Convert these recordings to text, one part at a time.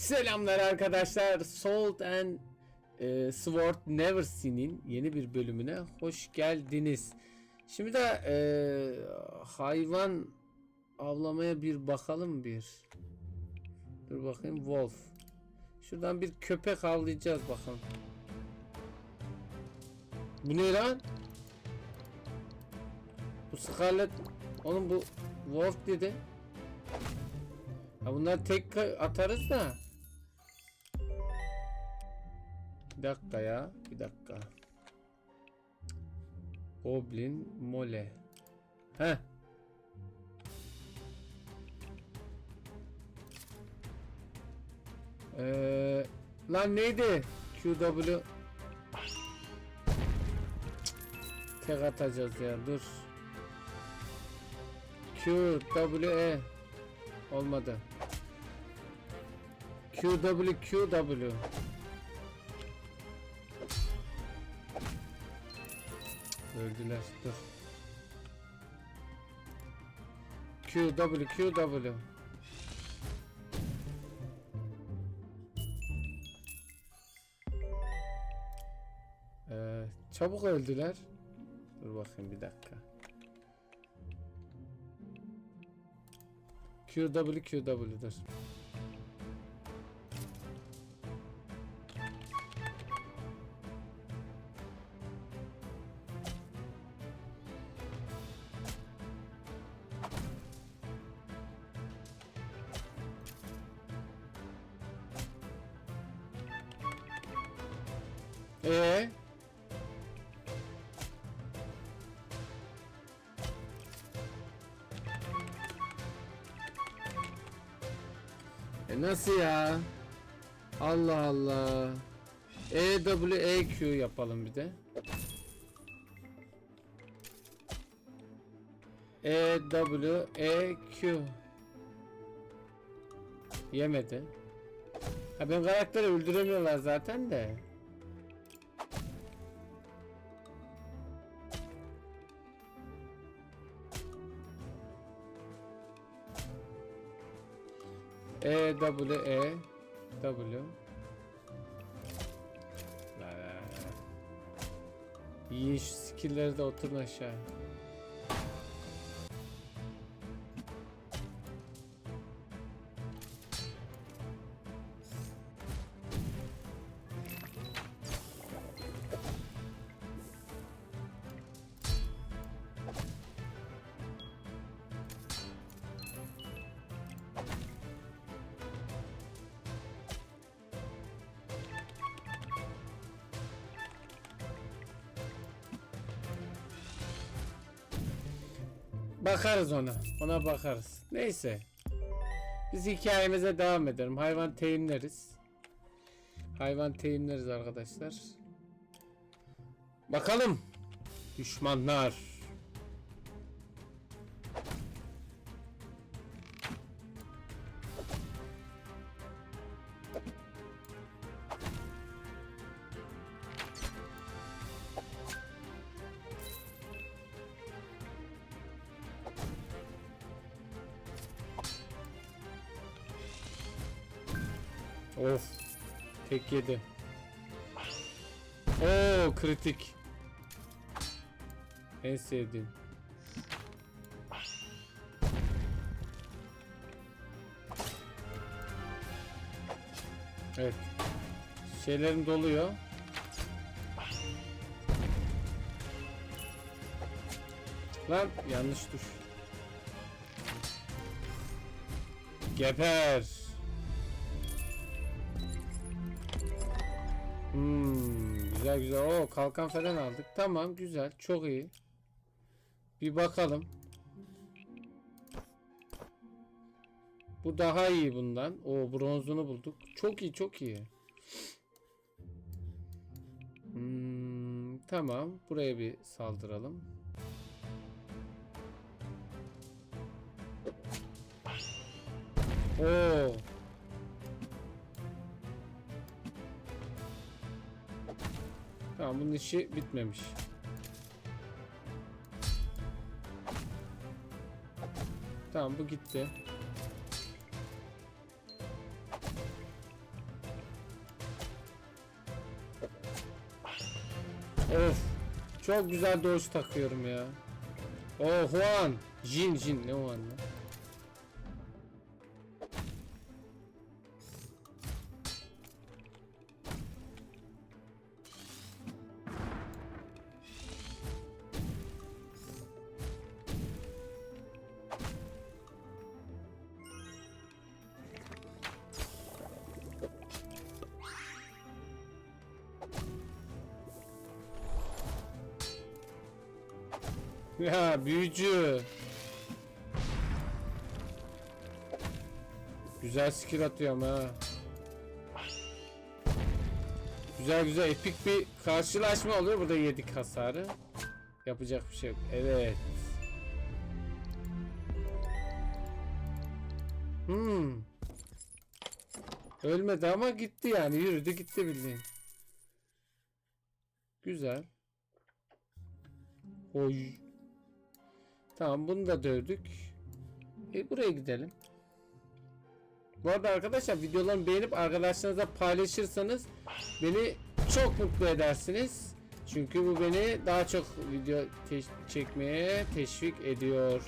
Selamlar arkadaşlar. Salt and e, Sword Never Seen'in yeni bir bölümüne hoş geldiniz. Şimdi de e, hayvan avlamaya bir bakalım bir. Dur bakayım Wolf. Şuradan bir köpek avlayacağız bakalım. Bu ne lan? Bu Scarlet Oğlum bu Wolf dedi. Ha bunlar tek atarız da. Bir dakika ya. Bir dakika. Goblin mole. He. Ee, lan neydi? QW Tek atacağız ya dur. Q W E olmadı. Q W Q W Öldüler dur. Q W Q W Ee, çabuk öldüler. Dur bakayım bir dakika. QW QW'dır. Ee? E nasıl ya? Allah Allah. E W E Q yapalım bir de. E W E Q. Yemedi. Ha ben karakteri öldüremiyorlar zaten de. E W E W. Yiyin şu skill'leri de oturun aşağı. Bakarız ona. Ona bakarız. Neyse. Biz hikayemize devam edelim. Hayvan teyimleriz. Hayvan teyimleriz arkadaşlar. Bakalım. Düşmanlar. Kritik. En sevdiğim. Evet. Şeylerim doluyor. Lan yanlış düş. Geber. Güzel güzel. O kalkan falan aldık. Tamam güzel. Çok iyi. Bir bakalım. Bu daha iyi bundan. O bronzunu bulduk. Çok iyi çok iyi. Hmm, tamam. Buraya bir saldıralım. Oo. Tamam bunun işi bitmemiş. Tamam bu gitti. Of. Çok güzel dodge takıyorum ya. Oh Juan. Jin Jin ne Juan lan? Ya büyücü. Güzel skill atıyorum ha. Güzel güzel epik bir karşılaşma oluyor. Burada yedik hasarı. Yapacak bir şey yok. Evet. Hmm. Ölmedi ama gitti yani. Yürüdü gitti bildiğin. Güzel. Oy. Tamam bunu da dövdük. E buraya gidelim. Bu arada arkadaşlar videolarımı beğenip arkadaşlarınızla paylaşırsanız beni çok mutlu edersiniz. Çünkü bu beni daha çok video te- çekmeye teşvik ediyor.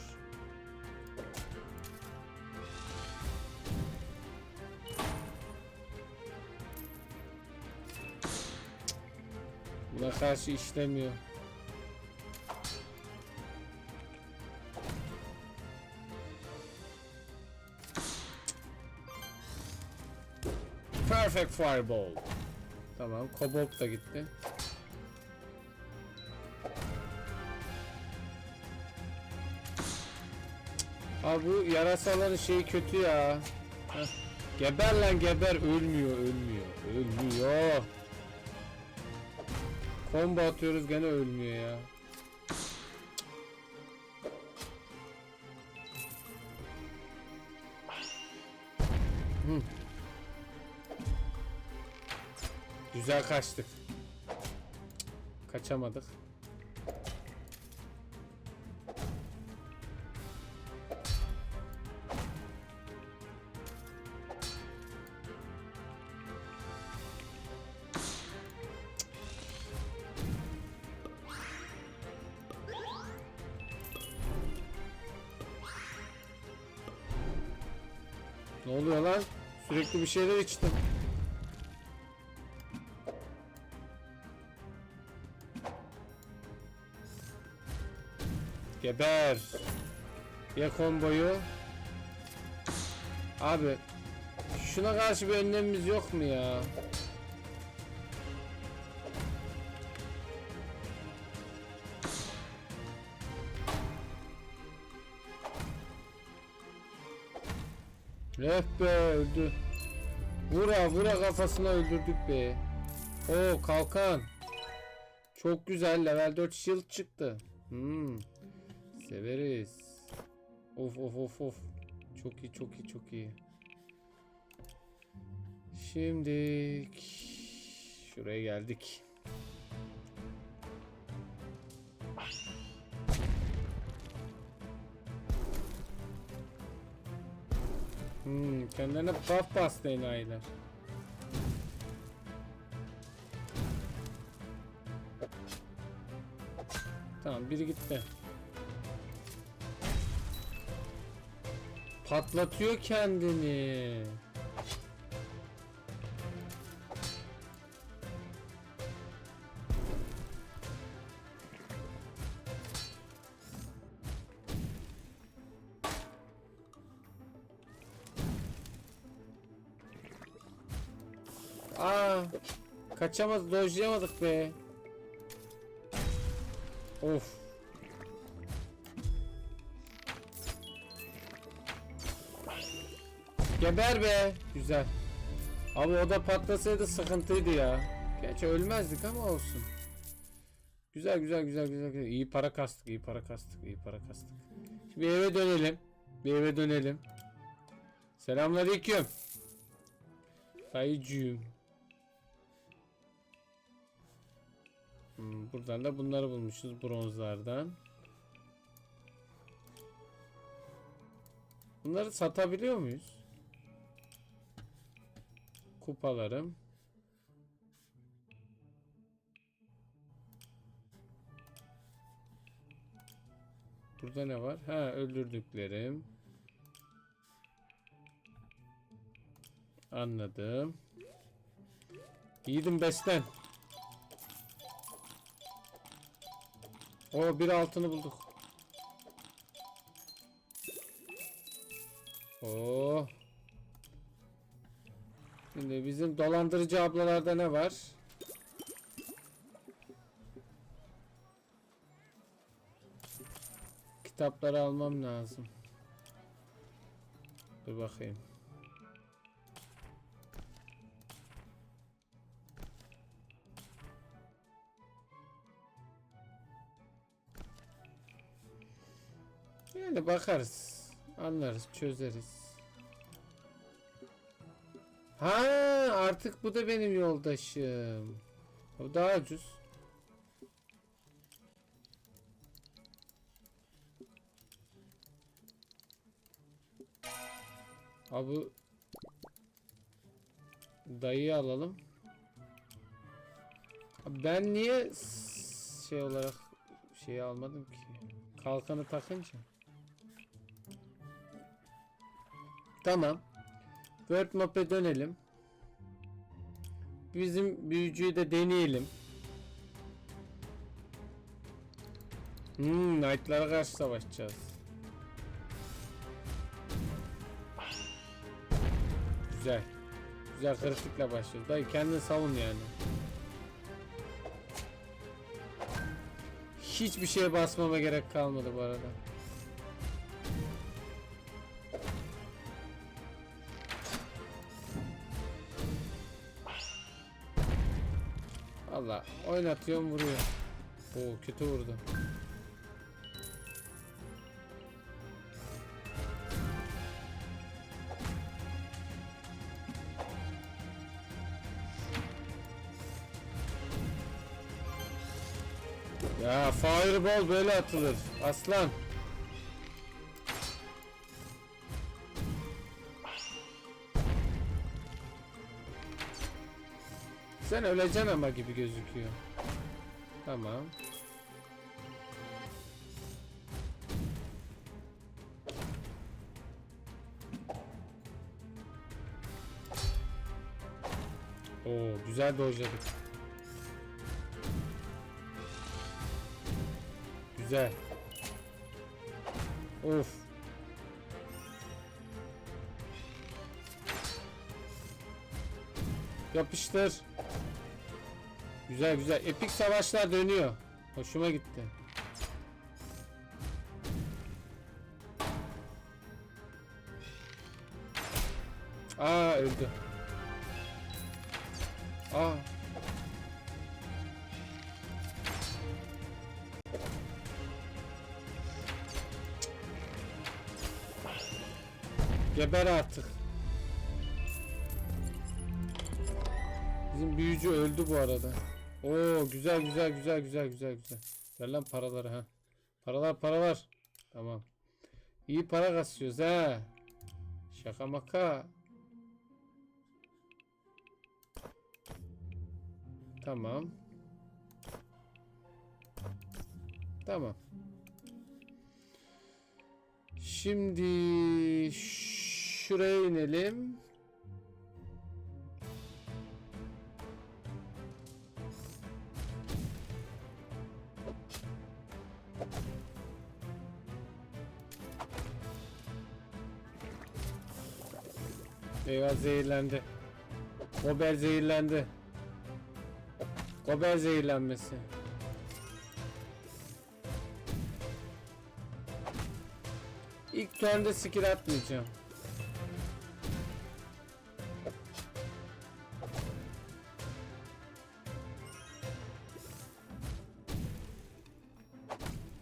Buna karşı işlemiyor. Perfect Fireball. Tamam, Kobold da gitti. Abi bu yarasaların şeyi kötü ya. Heh. Geber lan geber ölmüyor ölmüyor ölmüyor. Combo atıyoruz gene ölmüyor ya. Hı. Güzel kaçtık. Kaçamadık. Ne oluyor lan? Sürekli bir şeyler içtim. Geber. Ya komboyu. Abi. Şuna karşı bir önlemimiz yok mu ya? Ref be öldü. Vura vura kafasına öldürdük be. Oo kalkan. Çok güzel level 4 shield çıktı. Hmm. Severiz. Of of of of. Çok iyi çok iyi çok iyi. Şimdi şuraya geldik. Hmm, kendilerine buff bastı enayiler. Tamam biri gitti. Patlatıyor kendini. Aa, kaçamaz, dojlayamadık be. Of. Geber be. Güzel. Abi o da patlasaydı sıkıntıydı ya. Gerçi ölmezdik ama olsun. Güzel güzel güzel güzel. İyi para kastık, iyi para kastık, iyi para kastık. Şimdi eve dönelim. Bir eve dönelim. Selamünaleyküm. Dayıcığım. Hmm, buradan da bunları bulmuşuz bronzlardan. Bunları satabiliyor muyuz? kupalarım. Burada ne var? Ha öldürdüklerim. Anladım. Yiğidim beslen. O bir altını bulduk. Oh. Şimdi bizim dolandırıcı ablalarda ne var? Kitapları almam lazım. Dur bakayım. Yani bakarız. Anlarız, çözeriz. Ha, artık bu da benim yoldaşım. Bu daha ucuz. Abi dayıyı alalım. Ben niye şey olarak şeyi almadım ki? Kalkanı takınca. Tamam. Word map'e dönelim. Bizim büyücüyü de deneyelim. Hmm, Knight'lara karşı savaşacağız. Güzel. Güzel kritikle başlıyoruz. Dayı kendini savun yani. Hiçbir şeye basmama gerek kalmadı bu arada. Valla oynatıyorum vuruyor. Oo kötü vurdu. Ya fireball böyle atılır. Aslan. Sen öleceksin ama gibi gözüküyor. Tamam. Oo güzel dojladık. Güzel. Of. Yapıştır. Güzel güzel. Epik savaşlar dönüyor. Hoşuma gitti. Aa öldü. Aa. Geber artık. Bizim büyücü öldü bu arada. Oo güzel güzel güzel güzel güzel güzel. Ver lan paraları ha. Paralar paralar. Tamam. İyi para kasıyoruz ha. Şaka maka. Tamam. Tamam. Şimdi şuraya inelim. Zehirlendi. Gober zehirlendi. Gober zehirlenmesi. İlk turnda skill atmayacağım.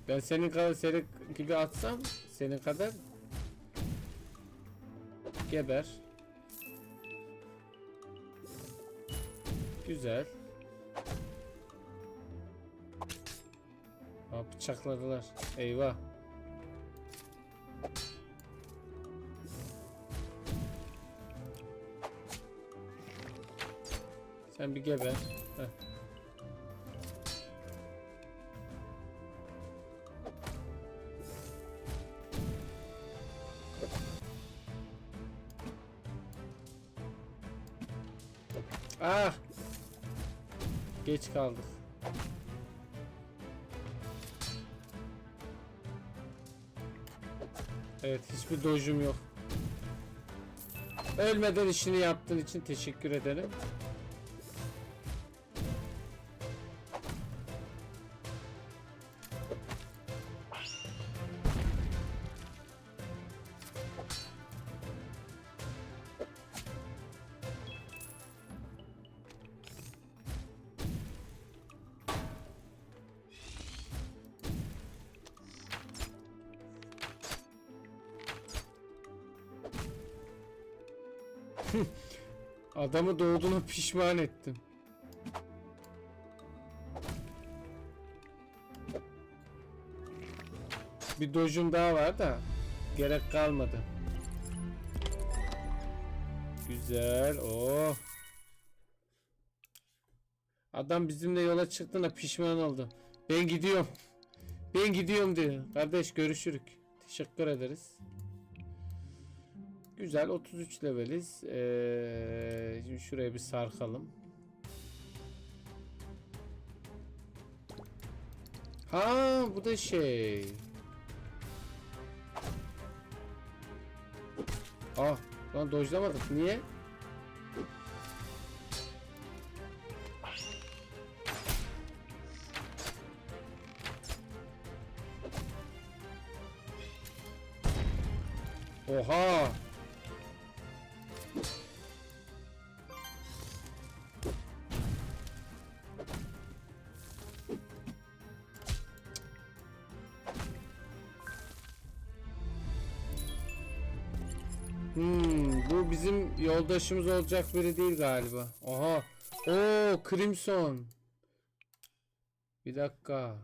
Ben senin kadar senin gibi atsam senin kadar geber. Güzel. Aa, bıçakladılar. Eyvah. Sen bir geber. Heh. Ah! Geç kaldık. Evet hiçbir dojum yok. Ölmeden işini yaptığın için teşekkür ederim. Adamı doğduğuna pişman ettim. Bir dojum daha var da gerek kalmadı. Güzel. Oh. Adam bizimle yola çıktığına pişman oldu. Ben gidiyorum. Ben gidiyorum diyor. Kardeş görüşürük. Teşekkür ederiz. Güzel 33 leveliz. Ee, şimdi şuraya bir sarkalım. Ha bu da şey. Ah lan dojlamadık. Niye? Oha! Hmm, bu bizim yoldaşımız olacak biri değil galiba. Aha. Oo, Crimson. Bir dakika.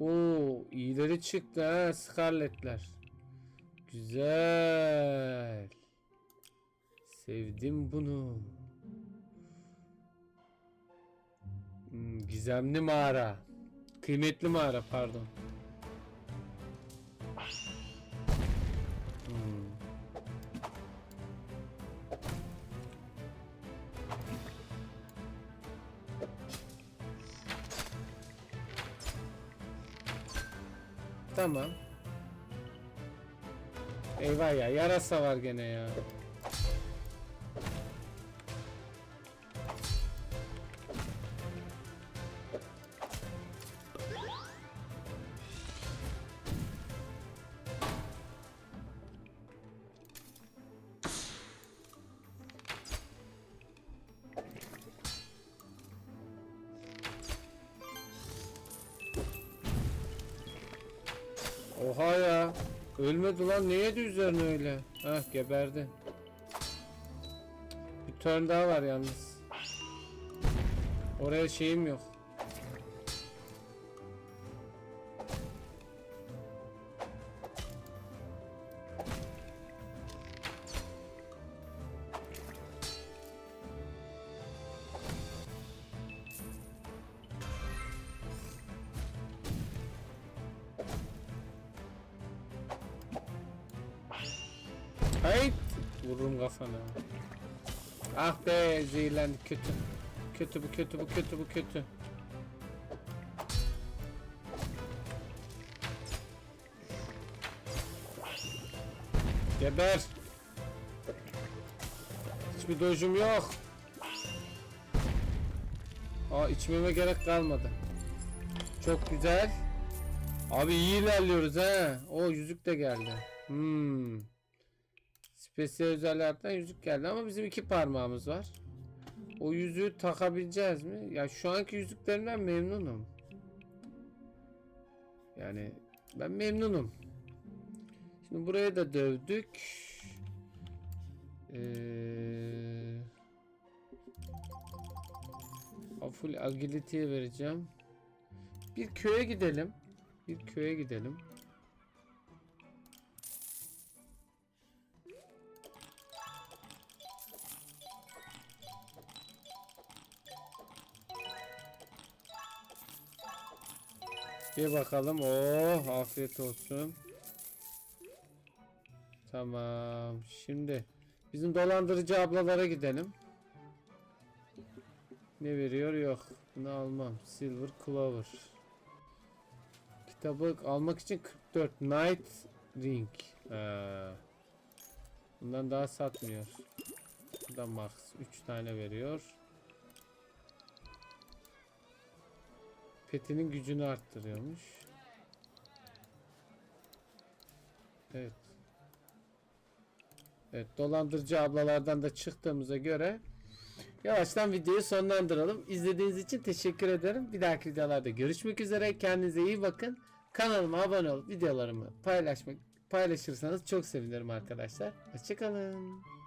Oo, iyileri çıktı ha, Scarlet'ler. Güzel. Sevdim bunu. Hmm, gizemli mağara. Kıymetli mağara pardon. Tamam. Eyvah ya yarasa var gene ya. Oha ya. Ölmedi lan. Ne yedi üzerine öyle? Hah geberdi. Bir turn daha var yalnız. Oraya şeyim yok. Be zehirlendik kötü. Kötü bu kötü bu kötü bu kötü. Geber. Hiçbir dojum yok. Aa içmeme gerek kalmadı. Çok güzel. Abi iyi ilerliyoruz ha. O yüzük de geldi. Hmm. Spesiyel özelliklerden yüzük geldi ama bizim iki parmağımız var. O yüzüğü takabileceğiz mi? Ya şu anki yüzüklerimden memnunum. Yani ben memnunum. Şimdi buraya da dövdük. Ee, full agility'ye vereceğim. Bir köye gidelim. Bir köye gidelim. Bir bakalım. Oh afiyet olsun. Tamam. Şimdi Bizim dolandırıcı ablalara gidelim. Ne veriyor? Yok. Bunu almam. Silver Clover. Kitabı almak için 44 Night Ring. Ha. Bundan daha satmıyor. Bu da max 3 tane veriyor. Petinin gücünü arttırıyormuş. Evet. Evet dolandırıcı ablalardan da çıktığımıza göre yavaştan videoyu sonlandıralım. İzlediğiniz için teşekkür ederim. Bir dahaki videolarda görüşmek üzere. Kendinize iyi bakın. Kanalıma abone olup videolarımı paylaşmak paylaşırsanız çok sevinirim arkadaşlar. Hoşçakalın.